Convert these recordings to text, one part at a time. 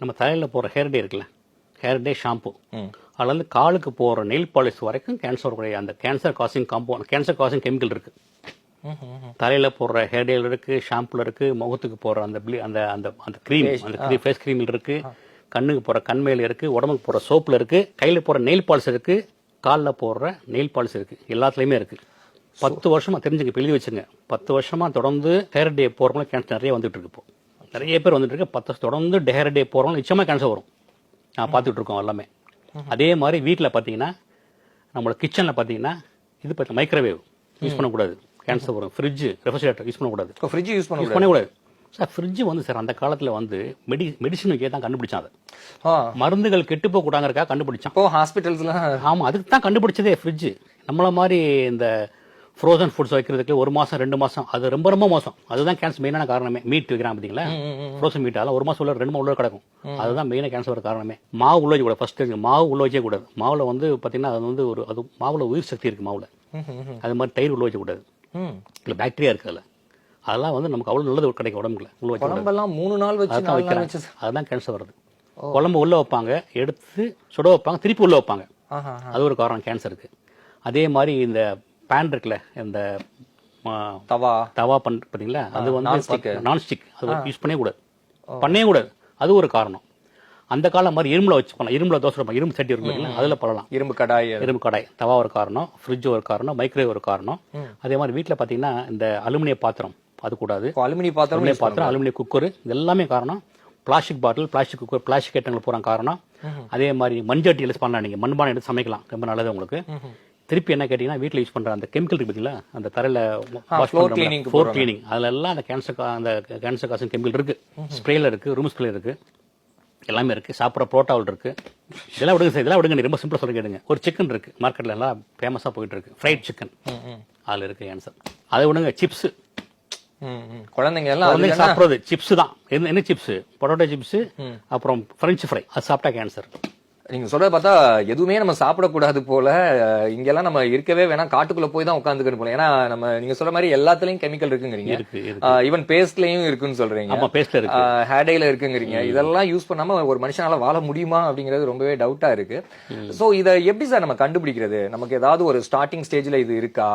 நம்ம தலையில் போகிற ஹேர் டே இருக்குல்ல? ஹேர் டே ஷாம்பு அதுலேருந்து காலுக்கு போகிற நெயில் பாலிஷ் வரைக்கும் கேன்சர் உடைய அந்த cancer causing compound cancer causing chemical இருக்குது. தலையில் போடுற ஹேர் டேல இருக்குது ஷாம்புல இருக்குது முகத்துக்கு போடுற அந்த ப்ளீ அந்த அந்த அந்த க்ரீம் அந்த க்ரீம் ஃபேஸ் க்ரீமில் இருக்குது கண்ணுக்கு போடுற கண்மையில் இருக்குது உடம்புக்கு போடுற சோப்பில் இருக்குது கையில் போடுற நெயில் பாலிஷ் இருக்குது காலில் போடுற நெயில் பாலிஷ் இருக்குது எல்லாத்துலேயுமே இருக்குது பத்து வருஷமா தெரிஞ்சுங்க எழுதி வச்சுங்க பத்து வருஷமா தொடர்ந்து ஹேர் டே போகிறவங்க கேன்சர் நிறைய வந்துட்டு இருக்கு இப்போ. நிறைய பேர் வந்துட்டு இருக்கு. பத்து தொடர்ந்து ஹேர் டே போகிறவங்க நிச்சயமாக கேன்சர் வரும். நான் பார்த்துட்டு இருக்கோம் எல்லாமே. அதே மாதிரி வீட்டில் பார்த்தீங்கன்னா நம்மளோட கிச்சனில் பார்த்தீங்கன்னா இது பார்த்து மைக்ரோவேவ் யூஸ் பண்ணக்கூடாது. கேன்சர் வரும். ஃப்ரிட்ஜ் ரெஃப்ரிஜரேட்டர் யூஸ் பண்ணக்கூடாது. ஃப்ரிட்ஜ் யூஸ் பண்ண பண்ணக்கூடாது. சார் ஃப்ரிட்ஜ் வந்து சார் அந்த காலத்தில் வந்து மெடி மெடிசனுக்கே தான் கண்டுபிடிச்சான் அதை. மருந்துகள் கெட்டு போகக்கூடாங்கிறக்காக கண்டுபிடிச்சான். ஹாஸ்பிட்டல்ஸ்லாம் ஆமாம் அதுக்கு தான் கண்டுபிடிச்சதே ஃப்ரிட்ஜ் நம்மள மாதிரி இந்த ஃப்ரோசன் ஃபுட்ஸ் வைக்கிறதுக்கு ஒரு மாதம் ரெண்டு மாதம் அது ரொம்ப ரொம்ப மோசம். அதுதான் கேன்சர் மெயினான காரணமே. மீட் வைக்கிறான் பார்த்தீங்களா? ஃப்ரோசன் மீட் அதெல்லாம் ஒரு மாதம் உள்ள ரெண்டு மாதம் உள்ள கிடக்கும். அதுதான் மெயினாக கேன்சர் வர காரணமே. மாவு உள்ள வைக்கக்கூடாது ஃபர்ஸ்ட் மாவு உள்ள வைக்கவே கூடாது. மாவில் வந்து பார்த்தீங்கன்னா அது வந்து ஒரு அது மாவில் உயிர் சக்தி இருக்குது மாவில். அது மாதிரி தயிர் உள்ள வைக்கக்கூடாது இல்லை பாக்டீரியா இருக்கு அதில். அதெல்லாம் வந்து நமக்கு அவ்வளோ நல்லது கிடைக்கும் உடம்புல உள்ள வைக்க குழம்பெல்லாம் மூணு நாள் வச்சு வச்சு அதுதான் கேன்சர் வருது. குழம்பு உள்ள வைப்பாங்க எடுத்து சுட வைப்பாங்க திருப்பி உள்ள வைப்பாங்க. அது ஒரு காரணம் கேன்சருக்கு அதே மாதிரி இந்த பேன் இருக்குல்ல இந்த தவா. தவா பண் பார்த்தீங்களா? அது. வந்து நான்ஸ்டிக் அது யூஸ் பண்ணவே கூடாது. பண்ணவே கூடாது. அது ஒரு காரணம். அந்த காலம் மாதிரி இரும்புல வச்சு பண்ணலாம். இரும்புல தோசை வைப்பாங்க. இரும்பு சட்டி இருக்கும் அதில் பண்ணலாம். இரும்பு கடாய். இரும்பு கடாய். தவா ஒரு காரணம் ஃப்ரிட்ஜ் ஒரு காரணம் மைக்ரோவேவ் ஒரு காரணம். அதே மாதிரி வீட்டில் பார்த்தீங்கன்னா இந்த அலுமினிய பாத்திரம் அது கூடாது. இப்போ அலுமினி பாத்திரம் அலுமினிய பாத்திரம் அலுமினிய குக்கர் எல்லாமே காரணம். Plastic bottle plastic cooker plastic ஐட்டங்கள் போகிற காரணம். அதே மாதிரி மண்சட்டி யூஸ் பண்ணலாம் நீங்கள் மண்பானை எடுத்து சமைக்கலாம். ரொம்ப நல்லது உங்களுக்கு. திருப்பி என்ன கேட்டிங்கன்னா வீட்டில் யூஸ் பண்ணுற அந்த கெமிக்கல் இருக்கு பார்த்தீங்களா அந்த தரையில் வாஷ் க்கு ஃப்ளோர் கிளீனிங் அதில் எல்லாம் அந்த கேன்சர் அந்த கேன்சர் காசும் கெமிக்கல் இருக்கு. ஸ்ப்ரேல இருக்கு ரூம் ஸ்ப்ரே இருக்கு. எல்லாமே இருக்கு. சாப்பிட்ற புரோட்டாவில் இருக்கு. இதெல்லாம் விடுங்க சார் இதெல்லாம் விடுங்க. நீ ரொம்ப சிம்பிளாக சொல்ல கேடுங்க ஒரு சிக்கன் இருக்கு. மார்க்கெட்ல எல்லாம் ஃபேமஸாக போயிட்டு இருக்கு. ஃப்ரைட் சிக்கன் அதில் இருக்கு கேன்சர் அதை விடுங்க சிப்ஸ். குழந்தைங்க எல்லாம் குழந்தைங்க சாப்பிட்றது சிப்ஸ் தான். என்ன என்ன சிப்ஸ் பொட்டோட்டோ சிப்ஸ் அப்புறம் ஃப்ரெஞ்ச் ஃப்ரை அது சாப்பிட்டா கேன்சர் நீங்க சொல்றத பார்த்தா எதுவுமே நம்ம சாப்பிடக்கூடாது போல இங்கெல்லாம் நம்ம இருக்கவே வேணாம் காட்டுக்குள்ள போய் தான் உட்காந்துக்கணும் போல. ஏன்னா நம்ம நீங்க சொல்ற மாதிரி எல்லாத்துலயும் கெமிக்கல் இருக்குங்கிறீங்க. இருக்கு இருக்கு. ஈவன் பேஸ்ட்லயும் இருக்குன்னு சொல்றீங்க. ஹேடேல இருக்குங்கிறீங்க. இதெல்லாம் யூஸ் பண்ணாம ஒரு மனுஷனால வாழ முடியுமா அப்படிங்கிறது ரொம்பவே டவுட்டா இருக்கு. சோ இத எப்படி சார் நம்ம கண்டுபிடிக்கிறது? நமக்கு ஏதாவது ஒரு ஸ்டார்டிங் ஸ்டேஜ்ல இது இருக்கா?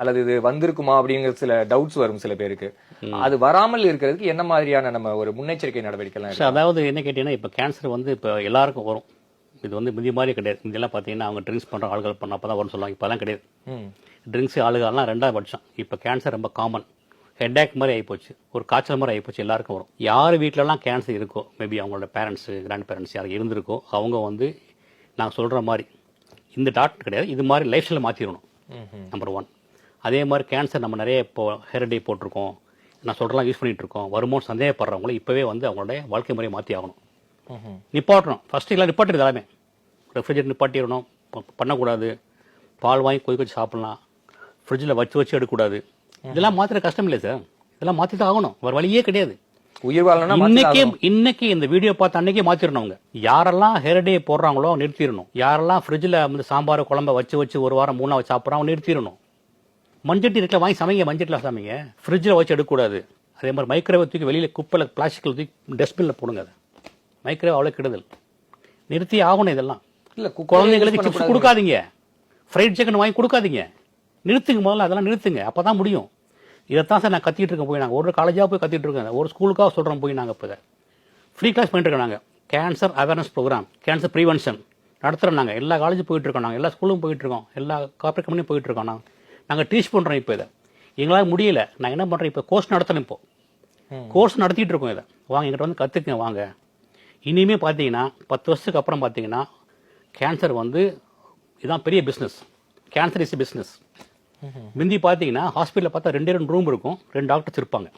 அல்லது இது வந்திருக்குமா அப்படிங்கிற சில டவுட்ஸ் வரும் சில பேருக்கு. அது வராமல் இருக்கிறதுக்கு என்ன மாதிரியான நம்ம ஒரு முன்னெச்சரிக்கை நடவடிக்கை அதாவது என்ன கேட்டீங்கன்னா இப்போ கேன்சர் வந்து இப்போ எல்லாருக்கும் வரும். இது வந்து முந்தி மாதிரி கிடையாது. முந்தியெல்லாம் பார்த்தீங்கன்னா அவங்க ட்ரிங்க்ஸ் பண்ணுற ஆள்கள் பண்ண அப்போ தான் வரும்னு சொல்லுவாங்க. இப்போலாம் கிடையாது. ட்ரிங்க்ஸ் ஆளுகள்லாம் ரெண்டாவது பட்சம் இப்போ கேன்சர் ரொம்ப காமன் ஹெட்ஏக் மாதிரி ஆகிப்போச்சு ஒரு காய்ச்சல் மாதிரி ஆகிப்போச்சு எல்லாருக்கும் வரும். யார் வீட்டிலலாம் கேன்சர் இருக்கோ மேபி அவங்களோட பேரண்ட்ஸு கிராண்ட் பேரண்ட்ஸ் யார் இருந்திருக்கோ அவங்க வந்து நான் சொல்கிற மாதிரி இந்த டாக்டர் கிடையாது. இது மாதிரி லைஃப் ஸ்டைலை மாற்றிடணும் நம்பர் ஒன் அதே மாதிரி கேன்சர் நம்ம நிறைய இப்போ ஹெரடை போட்டிருக்கோம். நான் சொல்கிறலாம் யூஸ் பண்ணிட்டு இருக்கோம். வருமோன்னு சந்தேகப்படுறவங்கள இப்போவே வந்து அவங்களுடைய வாழ்க்கை முறையை மாற்றி ஆகணும். நிப்பாட்டணும். ஃபஸ்ட்டு எல்லாம் நிப்பாட்டுறது எல்லாமே. ரெஃப்ரிஜரேட்டர் நிப்பாட்டிடணும். பண்ணக்கூடாது. பால் வாங்கி கொதிக்க வச்சு சாப்பிடலாம். ஃப்ரிட்ஜில் வச்சு வச்சு எடுக்கக்கூடாது. இதெல்லாம் மாத்திர கஷ்டம் இல்லை சார். இதெல்லாம் மாற்றி தான் ஆகணும். வேறு வழியே கிடையாது. உயிர் வாழணும்னா மாத்தி இன்னைக்கே இன்னைக்கு இந்த வீடியோ பார்த்து அன்னைக்கே மாத்திரணும் அவங்க. யாரெல்லாம் ஹெரடே போடுறாங்களோ நிறுத்திடணும். யாரெல்லாம் ஃப்ரிட்ஜில் வந்து சாம்பார் குழம்ப வச்சு வச்சு ஒரு வாரம் மூணா வச்சு சாப்பிட்றாங்க நிறுத்திடணும். மஞ்சட்டி இருக்கல வாங்கி சமைங்க மஞ்சட்டில் சமைங்க. ஃப்ரிட்ஜில் வச்சு எடுக்கக்கூடாது. அதே மாதிரி மைக்ரோவேவ் தூக்கி வெளியில் குப்பையில் பிளாஸ்டிக்கில் தூக்கி டஸ்ட்பினில் போடுங்க அதை. மைக்ரோவேவ் அவ்வளோ கெடுதல். நிறுத்தி ஆகணும் இதெல்லாம். இல்ல குழந்தைங்களுக்கு சிப்ஸ். கொடுக்காதீங்க. ஃப்ரைட் சிக்கன் வாங்கி கொடுக்காதீங்க. நிறுத்துங்க முதல்ல அதெல்லாம் நிறுத்துங்க. அப்போ தான் முடியும். இதைத்தான் சார் நான் கத்திட்டு இருக்கேன் போய் நாங்கள் ஒரு காலேஜாக போய் கத்திட்டு இருக்கேன். ஒரு ஸ்கூலுக்காக சொல்கிறோம் போய் நாங்கள் இப்போ இதை. ஃப்ரீ கிளாஸ் பண்ணிட்டு இருக்கோம் நாங்கள் cancer awareness programme cancer prevention நடத்துகிறோம் நாங்கள் எல்லா காலேஜும் போயிட்டு இருக்கோம் நாங்கள் எல்லா ஸ்கூலும் போயிட்டு இருக்கோம். எல்லா கார்பரேட் கம்பெனியும் போயிட்டு இருக்கோம் நாங்கள் நாங்கள் டீச் பண்ணுறோம் இப்போ இதை. எங்களால் முடியல. நான் என்ன பண்ணுறேன் இப்போ கோர்ஸ் நடத்தணும் இப்போ. கோர்ஸ் நடத்திட்டு இருக்கோம் இதை. வாங்க எங்கிட்ட வந்து கற்றுக்குங்க வாங்க. இனிமே பார்த்தீங்கன்னா பத்து வருஷத்துக்கு அப்புறம் பார்த்தீங்கன்னா கேன்சர் வந்து இதான் பெரிய பிஸ்னஸ் கேன்சர் இஸ் பிஸ்னஸ் முந்தி பார்த்தீங்கன்னா ஹாஸ்பிட்டலில் பார்த்தா ரெண்டே ரெண்டு ரூம் இருக்கும். ரெண்டு டாக்டர்ஸ் இருப்பாங்க.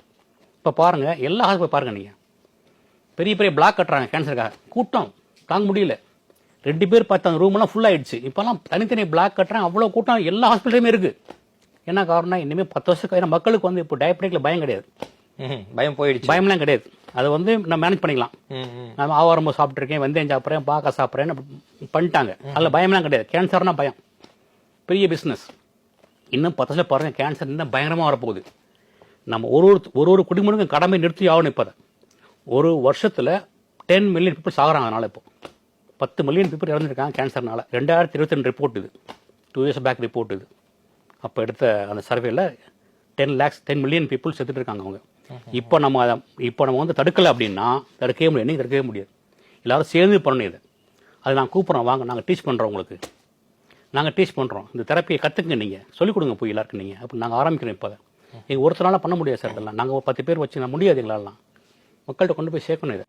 இப்போ பாருங்கள் எல்லா ஹாஸ்பிட்டல் பாருங்கள் நீங்கள் பெரிய பெரிய பிளாக் கட்டுறாங்க கேன்சருக்காக கூட்டம். தாங்க முடியல. ரெண்டு பேர் பார்த்து அந்த ரூம் எல்லாம் ஃபுல் ஆயிடுச்சு. இப்போல்லாம் தனித்தனி பிளாக் கட்டுறாங்க அவ்வளோ கூட்டம் எல்லா ஹாஸ்பிட்டலுமே இருக்கு. என்ன காரணம் இனிமேல் பத்து வருஷத்துக்கு ஏன்னா மக்களுக்கு வந்து இப்போ டயபெட்டிக்ல பயம் கிடையாது. பயம் போயிடுச்சு. பயம்லாம் கிடையாது. அதை வந்து நம்ம மேனேஜ் பண்ணிக்கலாம். நான் ஆவாரம்பு சாப்பிட்ருக்கேன் வெந்தயம் சாப்பிட்றேன் பாக்க சாப்பிட்றேன்னு பண்ணிட்டாங்க. அதில் பயம்லாம் கிடையாது. கேன்சர்னா பயம். பெரிய பிஸ்னஸ் இன்னும் பத்து வருஷம் பாருங்க கேன்சர் இன்னும் பயங்கரமாக வரப்போகுது. நம்ம ஒரு ஒரு ஒரு ஒரு குடிமகனுக்கும் கடமை நிறுத்தி ஆகணும் இப்போ. ஒரு வருஷத்தில் டென் மில்லியன் பீப்புள் சாகுறாங்க அதனால இப்போ. பத்து மில்லியன் பீப்புள் இறந்துருக்காங்க கேன்சர்னால ரெண்டாயிரத்தி இருபத்தி ரெண்டு ரிப்போர்ட் இது. டூ இயர்ஸ் பேக் ரிப்போர்ட் இது. அப்போ எடுத்த அந்த சர்வேல ten lakhs ten million people செத்துட்டு இருக்காங்க அவங்க. இப்போ நம்ம அதை இப்போ நம்ம வந்து தடுக்கலை அப்படின்னா தடுக்கவே முடியாது. என்னைக்கு தடுக்கவே முடியாது. எல்லாரும் சேர்ந்து பண்ணணும் இதை. அதை நான் கூப்பிட்றோம் வாங்க நாங்கள் டீச் பண்ணுறோம் உங்களுக்கு. நாங்கள் டீச் பண்ணுறோம் இந்த தெரப்பியை கற்றுக்குங்க நீங்கள் சொல்லிக் கொடுங்க போய் எல்லாருக்கும் நீங்கள் அப்படி நாங்கள் ஆரம்பிக்கிறோம் இப்போ எங்கள் ஒருத்தனால பண்ண முடியாது சார் இதெல்லாம். நாங்கள் ஒரு பத்து பேர் வச்சு நான் முடியாது எங்களாலாம் மக்கள்கிட்ட கொண்டு போய் சேர்க்கணும் இதை.